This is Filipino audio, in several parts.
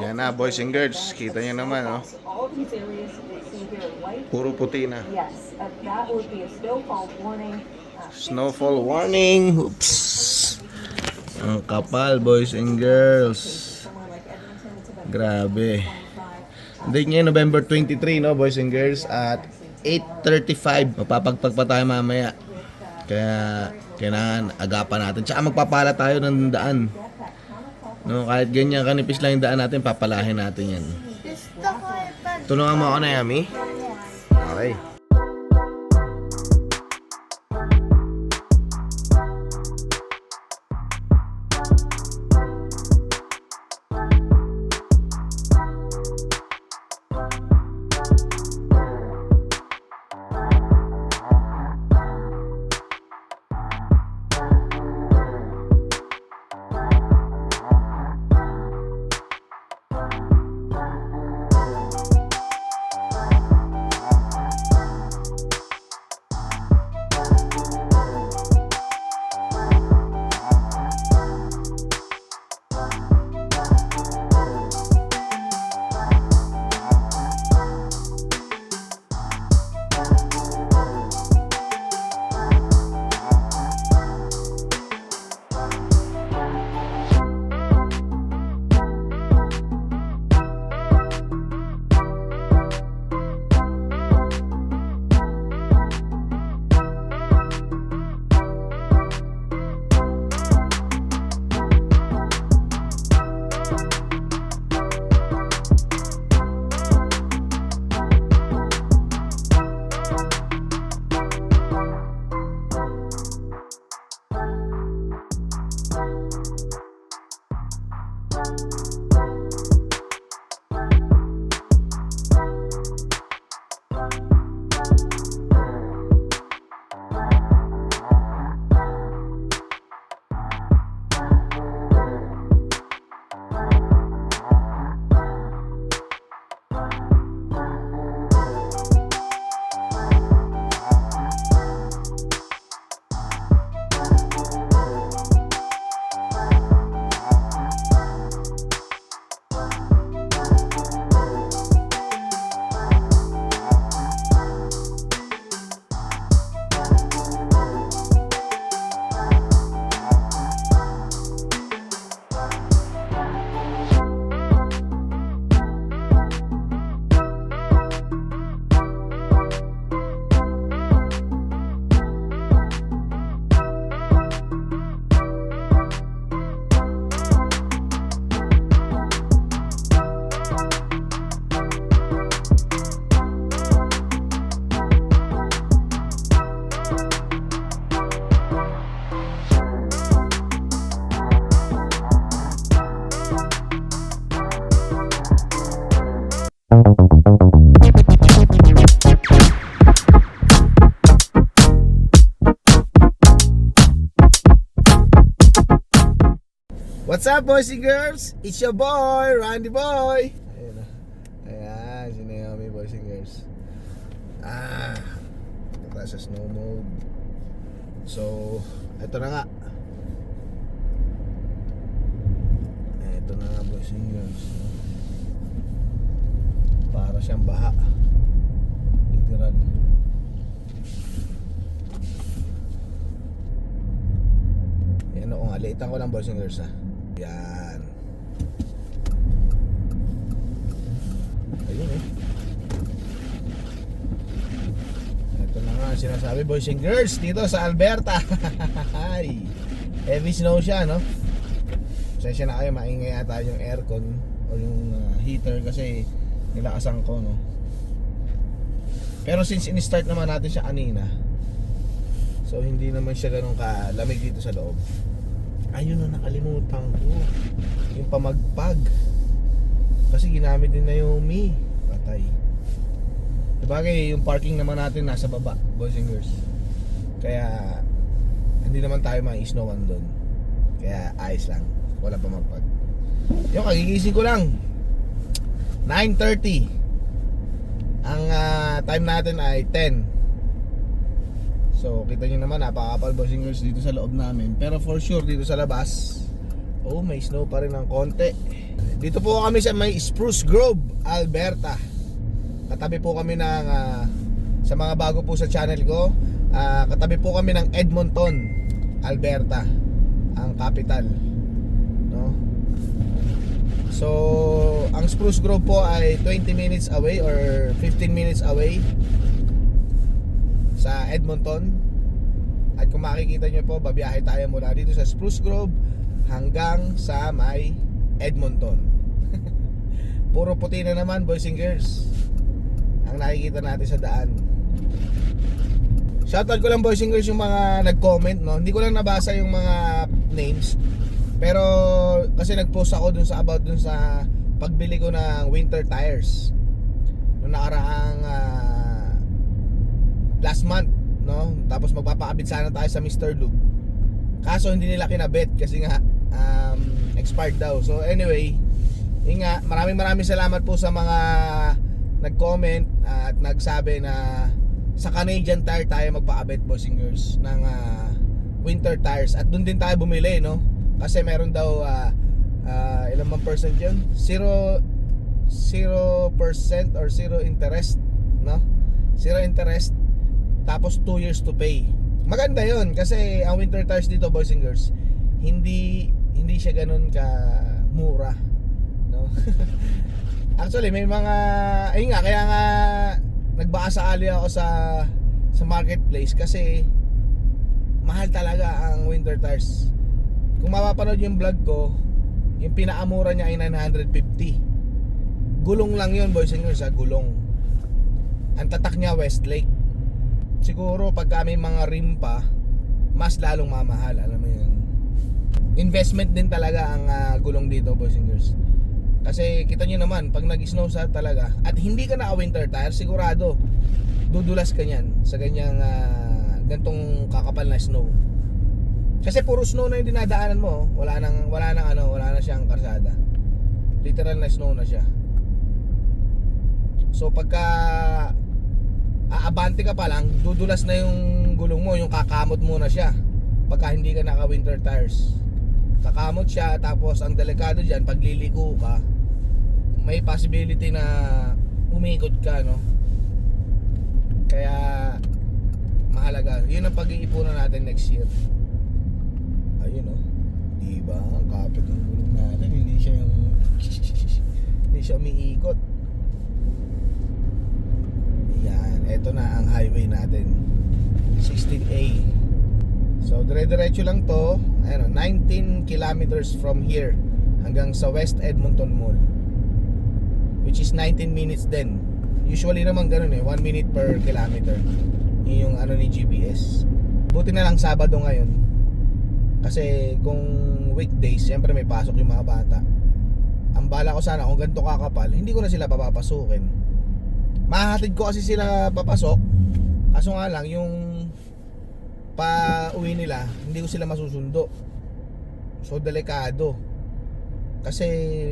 Yan na, boys and girls. Kita nyo naman, oh. Are white. Puro puti na. Yes, that would be a snowfall warning. Uh, warning. Oops. Ang kapal, boys and girls. Grabe. 25. Date ngayon, November 23, no, boys and girls, at 8.35. Mapapagpag pa tayo mamaya. Kaya, kailangan agapan natin. Tsaka magpapala tayo ng daan. No, kahit ganyan kanipis lang yung daan natin, papalahin natin yan. Gusto ko ipag... Tulungan mo ako na, Yami. Okay. What's up, boys and girls? It's your boy, Randy Boy. Ayan na. Ayan, si Naomi, boys and girls. Ah, punta sa snow mode. So, ito na nga. Ito na nga, boys and girls. Para siyang baha. Literal. Yan o, alitan ko lang boys and girls ha. Yan. Ayun eh. Ito na nga sinasabi boys and girls dito sa Alberta. Heavy snow siya no. Pasensya na kayo, maingay ata yung aircon o yung uh, heater kasi nilakasan ko no. Pero since in-start naman natin siya kanina, so hindi naman siya ganun kalamig dito sa loob. Ayun na nakalimutan ko. Yung pamagpag. Kasi ginamit din na yung Mi. Patay. Sabagay, yung parking naman natin nasa baba, boys and girls. Kaya, hindi naman tayo ma-snowan doon. Kaya, ayos lang. Wala pa magpag. Yung kagigising ko lang. 9.30. Ang ah, time natin ay 10. So, kita nyo naman, napakapal boys and girls dito sa loob namin. Pero for sure, dito sa labas, Oh, may snow pa rin ng konti. Dito po kami sa may Spruce Grove, Alberta. Katabi po kami ng ah, sa mga bago po sa channel ko, ah, katabi po kami ng Edmonton, Alberta, ang capital. No? So, ang Spruce Grove po ay 20 minutes away or 15 minutes away sa Edmonton. At kung makikita nyo po, babiyahe tayo mula dito sa Spruce Grove hanggang sa may Edmonton. Puro puti na naman, boys and girls. Ang nakikita natin sa daan. Shoutout ko lang boys and girls yung mga nag-comment, no? Hindi ko lang nabasa yung mga names. Pero kasi nag-post ako dun sa about dun sa pagbili ko ng winter tires. Noong nakaraang ah, last month, no? Tapos magpapakabit sana tayo sa Mr. Lube. Kaso hindi nila kinabit kasi nga um, expired daw. So anyway, yun maraming maraming salamat po sa mga nag-comment at nagsabi na sa Canadian Tire tayo magpaabit boys and girls ng ah, winter tires at doon din tayo bumili no kasi meron daw ah, ah, ilang man percent yun 0 0% or 0 interest no 0 interest tapos 2 years to pay. Maganda yun kasi ang winter tires dito boys and girls hindi hindi siya ganun ka mura no? Actually may mga ayun nga kaya nga nagbaka sakali ako sa sa marketplace kasi mahal talaga ang winter tires. Kung mapapanood yung vlog ko yung pinakamura niya ay 950 gulong lang yun boys and girls ha gulong. Ang tatak niya Westlake siguro pagka may mga rim pa mas lalong mamahal alam mo yun. Investment din talaga ang ah, gulong dito boys and girls. Kasi kita nyo naman pag nag-snow sa talaga at hindi ka naka winter tire sigurado dudulas ka niyan sa ganyang ah, gantong kakapal na snow. Kasi puro snow na yung dinadaanan mo oh. wala nang wala nang ano wala na siyang karsada. Literal na snow na siya. So pagka aabante ka pa lang dudulas na yung gulong mo yung kakamot mo na siya. Pagka hindi ka naka winter tires. Kakamot siya tapos ang delikado diyan pag liliko ka may possibility na umikot ka no? Kaya mahalaga. Yun ang pag-iipunan natin next year. Ayun oh di ba ang kapit ng gulong natin hindi siya yung hindi siya umiikot na ang highway natin 16A So dire-diretso lang to, ano, 19 kilometers from here hanggang sa West Edmonton Mall. Which is 19 minutes din. Usually naman ganun eh, 1 minute per kilometer. Yun yung ano ni GPS. Buti na lang Sabado ngayon. Kasi kung weekdays, siyempre may pasok yung mga bata. Ang bala ko sana kung ganito kakapal, hindi ko na sila papapasukin. Mahahatid ko kasi sila papasok. Kaso nga lang, yung pa uwi nila, hindi ko sila masusundo. So delikado. Kasi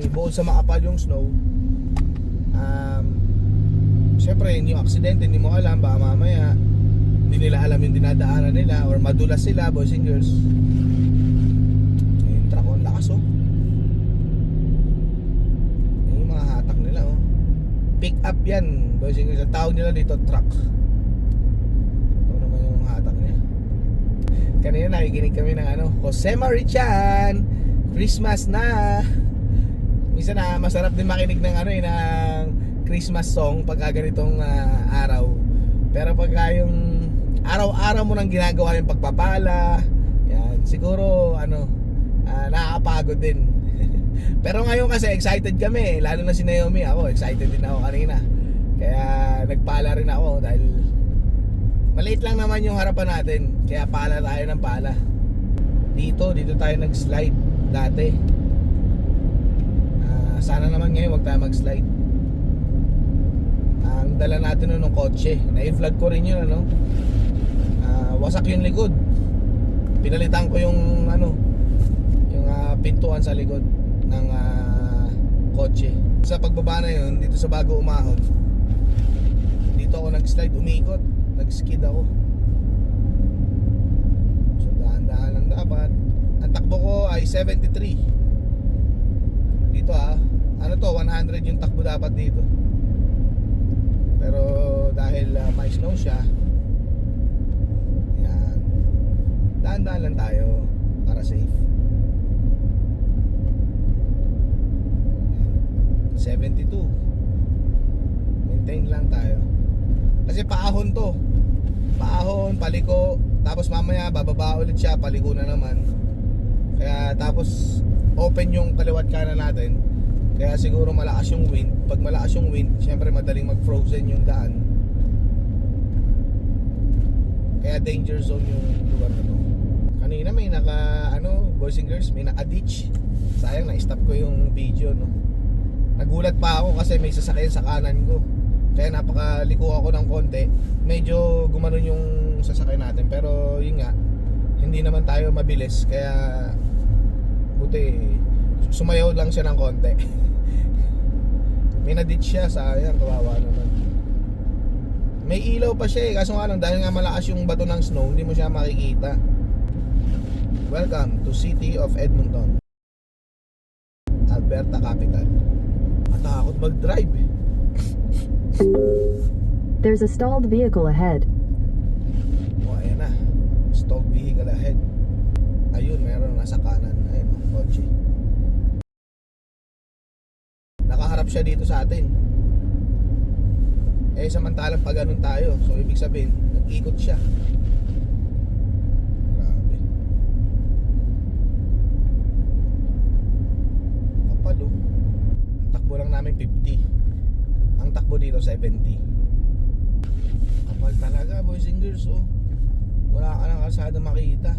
bukod sa makapal yung snow, um, syempre hindi yung aksidente, hindi mo alam, baka mamaya hindi nila alam yung dinadaanan nila or madulas sila, boys and girls. Yung truck, ang lakas oh. Pick up yan, boys girls. Ang tawag nila dito, truck. Ito naman yung hatak niya. Kanina nakikinig kami ng ano, Jose Marichan, Christmas na. Minsan na masarap din makinig ng ano eh, ng Christmas song pagka ganitong ah, araw. Pero pagka yung araw-araw mo nang ginagawa yung pagpapala, yan, siguro ano, ah, nakakapagod din. Pero ngayon kasi excited kami, lalo na si Naomi, ako excited din ako kanina. Kaya nagpala rin ako dahil Maliit lang naman yung harapan natin. Kaya pala tayo ng pala. Dito, dito tayo nag-slide Dati. Ah, Sana naman ngayon wag tayo mag-slide. Ang dala natin nun ng kotse. Na-vlog ko rin yun ano? Ah, Wasak yung likod. Pinalitan ko yung ano Yung ah, pintuan sa likod ng uh, kotse. Sa pagbaba na yun, dito sa bago umahon, dito ako nag-slide, umikot, nag-skid ako. So dahan-dahan lang dapat. Ang takbo ko ay 73. Dito ah, ano to, 100 yung takbo dapat dito. Pero dahil uh, may snow siya, yan, dahan-dahan lang tayo para safe. 72. Maintain lang tayo. Kasi paahon to. Paahon, paliko. Tapos mamaya bababa ulit siya, paliko na naman. Kaya tapos open yung kaliwat kanan natin. Kaya siguro malakas yung wind. Pag malakas yung wind, syempre madaling mag-frozen yung daan. Kaya danger zone yung lugar na to. Kanina may naka ano, boys and girls, may naka-ditch. Sayang na stop ko yung video no. Nagulat pa ako kasi may sasakyan sa kanan ko. Kaya napakaliko ako ng konti. Medyo gumanon yung sasakyan natin pero yun nga, hindi naman tayo mabilis kaya buti sumayaw lang siya ng konti. may na-ditch siya, sayang, kawawa naman. May ilaw pa siya eh, kaso nga lang dahil nga malakas yung bato ng snow, hindi mo siya makikita. Welcome to City of Edmonton. Alberta capital. Matakot mag-drive eh. There's a stalled vehicle ahead. O ayan na. Stalled vehicle ahead. Ayun, meron nasa kanan. Ayun, o, kotse. Nakaharap siya dito sa atin. Eh, samantalang pag ganun tayo. So, ibig sabihin, nag-ikot siya. Grabe. Kapalo. Ang takbo lang namin 50. Ang takbo dito 70. Kapal talaga, boys and girls, oh. Wala ka ng kalsada makita.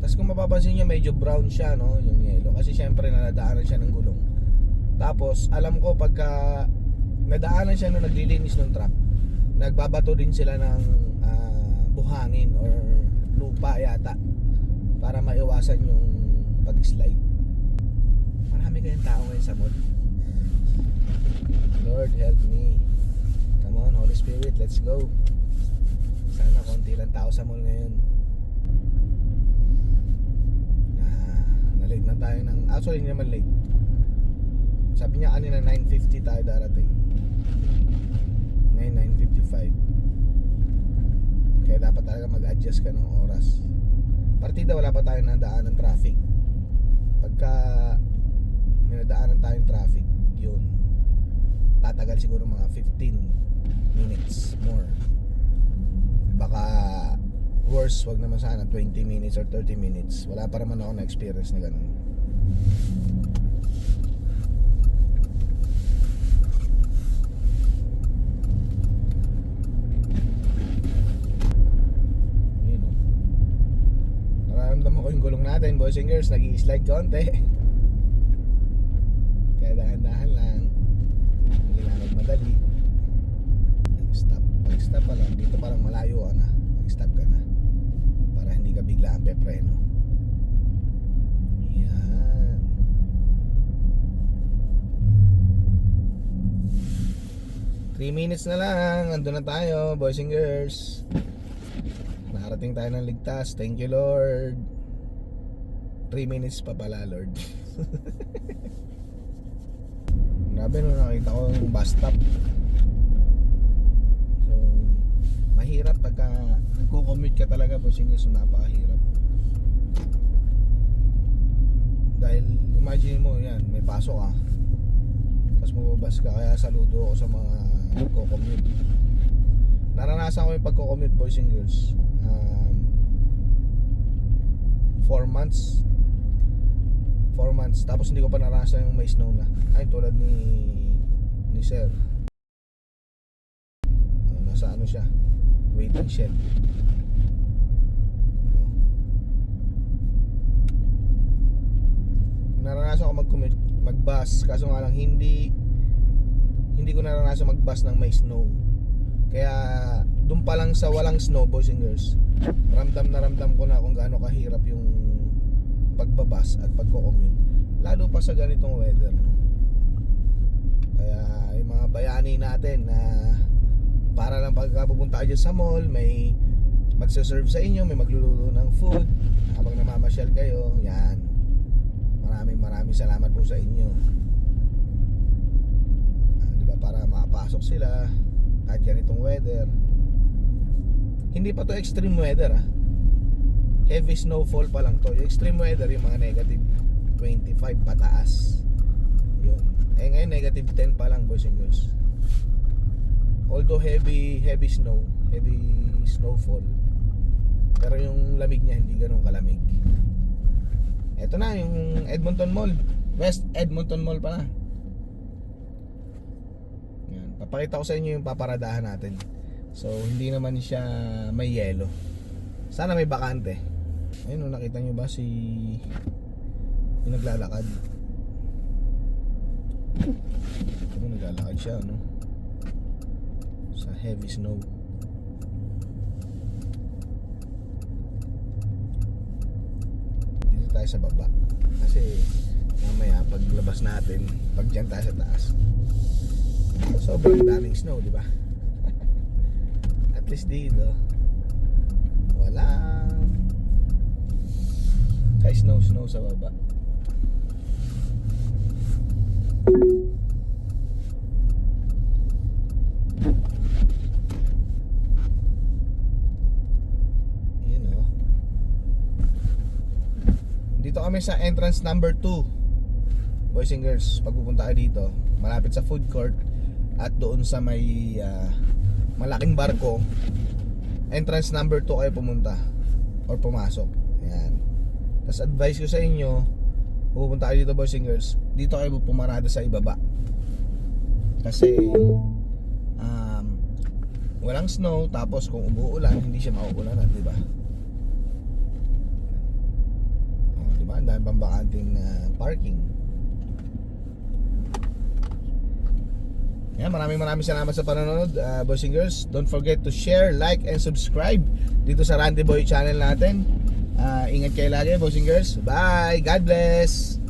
Tapos kung mapapansin nyo, medyo brown siya, no? Yung yellow. Kasi syempre, nadaanan siya ng gulong. Tapos, alam ko, pagka nadaanan siya nung naglilinis ng truck, nagbabato din sila ng ah, buhangin or lupa yata para maiwasan yung pag-slide. Kayong tao ngayon sa mall. Lord, help me. Come on, Holy Spirit, let's go. Sana konti lang tao sa mall ngayon. Ah, na-late na tayo ng... Actually, hindi naman late. Sabi niya kanina 9.50 tayo darating. Ngayon 9.55. Kaya dapat talaga mag-adjust ka ng oras. Partida wala pa tayo nadaan ng traffic. Pagka nadaanan tayong traffic, yun. Tatagal siguro mga 15 minutes more. Baka worse, wag naman sana 20 minutes or 30 minutes. Wala pa naman ako na experience na ganun. Yun o. Nararamdaman ko yung gulong natin, boys and girls, nag-i-slide konti. Kaya dahan-dahan lang. Hindi lang magmadali. Stop. Pag stop pa lang, dito pa lang malayo ka na. Mag-stop ka na. Para ang pepreno. Yan. Three minutes na lang. Ando na tayo, boys and girls. Nakarating tayo ng ligtas. Thank you, Lord. 3 minutes pa pala, Lord. Grabe no, nakita ko yung bus stop. So, mahirap pagka nagko-commute ka talaga po single so napakahirap. Dahil imagine mo yan, may pasok ka. Tapos mababas ka kaya saludo ako sa mga nagko-commute. Naranasan ko yung pagko-commute boys and girls. Um, 4 months 4 months tapos hindi ko pa naranasan yung may snow na ay tulad ni ni sir nasa ano siya waiting shed No? Naranasan ko mag-commute mag-bus. Kaso nga lang hindi hindi ko naranasan mag-bus ng may snow. Kaya doon pa lang sa walang snow boys and girls ramdam na ramdam ko na kung gaano kahirap yung pagbabas at pagko-commute. Lalo pa sa ganitong weather kaya yung mga bayani natin na para lang pagka kayo sa mall may magsaserve sa inyo may magluluto ng food. Habang namamasyal kayo yan maraming salamat po sa inyo. Ah, di ba para makapasok sila kahit ganitong weather. Hindi pa to extreme weather ah. Heavy snowfall pa lang to. Yung extreme weather yung mga negative 25 pataas. Yun. Eh ngayon negative 10 pa lang boys and girls. Although heavy heavy snow, heavy snowfall. Pero yung lamig niya hindi ganun kalamig. Ito na yung Edmonton Mall. West Edmonton Mall pa na. Yan. Papakita ko sa inyo yung paparadahan natin. So hindi naman siya may yelo. Sana may bakante. Ayun, nakita nyo ba si yung naglalakad? Ano naglalakad siya, no? Sa heavy snow. Dito tayo sa baba. Kasi mamaya paglabas natin, pag dyan tayo sa taas. Sobrang daming snow, di ba? At least dito, walang kay snow snow sa baba. Yun oh. Dito kami sa entrance number 2 Boys and girls, pag kayo dito Malapit sa food court At doon sa may ah, Malaking barko Entrance number 2 kayo pumunta Or pumasok. Yan Tapos advice ko sa inyo Pupunta kayo dito boys and girls Dito kayo pumarada sa ibaba. Kasi um, Walang snow Tapos kung umuulan Hindi siya mauulan di ba? Ang dami pang bakanting ah, parking. Yan, maraming maraming salamat sa panonood, uh, boys and girls. Don't forget to share, like, and subscribe dito sa Randy Boy channel natin. Ah, ingat kayo lagi, boys and girls. Bye! God bless!